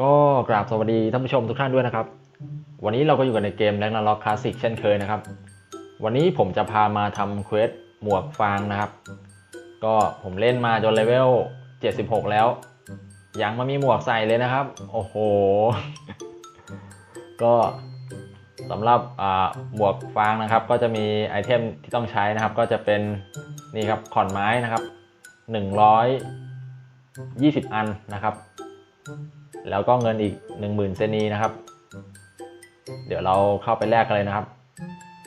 ก็กราบสวัสดีท่านผู้ชมทุกท่านด้วยนะครับ วันนี้เราก็อยู่กันในเกมแรงนาล็อกคลาสสิกเช่นเคยนะครับ วันนี้ผมจะพามาทำเควสหมวกฟางนะครับ ก็ผมเล่นมาจนเลเวล 76 แล้ว ยังไมามีหมวกใส่เลยนะครับ โอ้โห ก็สำหรับหมวกฟางนะครับ ก็จะมีไอเทมที่ต้องใช้นะครับ ก็จะเป็นนี่ครับขอนไม้นะครับ 20 อันนะครับ แล้วก็เงินอีก 10,000เซนีนะครับ เดี๋ยวเราเข้าไปแลกกันเลยนะครับ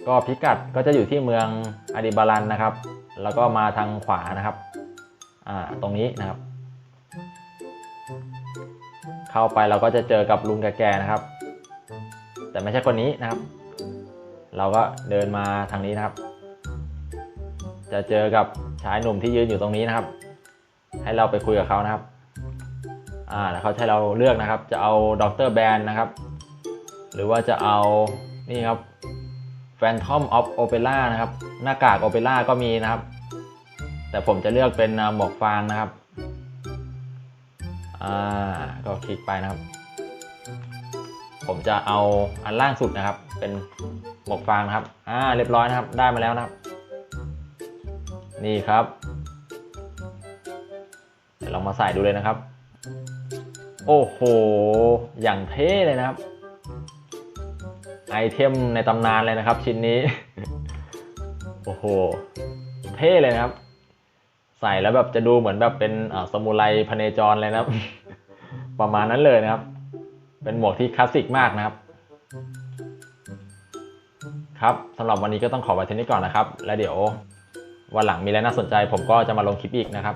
ก็พิกัดก็จะอยู่ที่เมืองอาดิบารันนะครับ แล้วก็มาทางขวานะครับอ่าตรงนี้นะครับ เข้าไปเราก็จะเจอกับลุงแก่ๆนะครับ แต่ไม่ใช่คนนี้นะครับ เราก็เดินมาทางนี้นะครับ จะเจอกับชายหนุ่มที่ยืนอยู่ตรงนี้นะครับ ให้เราไปคุยกับเขานะครับอ่าเขาให้เราเลือกนะครับ จะเอาด็อกเตอร์แบนนะครับ หรือว่าจะเอานี่ครับ Phantom of Opera นะครับ หน้ากาก Opera ก็มีนะครับ แต่ผมจะเลือกเป็นหมวกฟางนะครับอ่าก็คลิกไปนะครับ ผมจะเอาอันล่างสุดนะครับ เป็นหมวกฟางนะครับอ่าเรียบร้อยนะครับ ได้มาแล้วนะครับ นี่ครับ ดี๋ยวลองมาใส่ดูเลยนะครับ โอ้โห อย่างเท่เลยนะครับ ไอเทมในตำนานเลยนะครับ ชิ้นนี้ โอ้โห เท่เลยนะครับ ใส่แล้วแบบจะดูเหมือนแบบเป็นสมุไรพเนจรเลยนะครับ ประมาณนั้นเลยนะครับ เป็นหมวกที่คลาสสิกมากนะครับครับสำหรับวันนี้ก็ต้องขอไว้เท่านี้ก่อนนะครับ แล้วเดี๋ยววันหลังมีอะไรน่าสนใจผมก็จะมาลงคลิปอีกนะครับ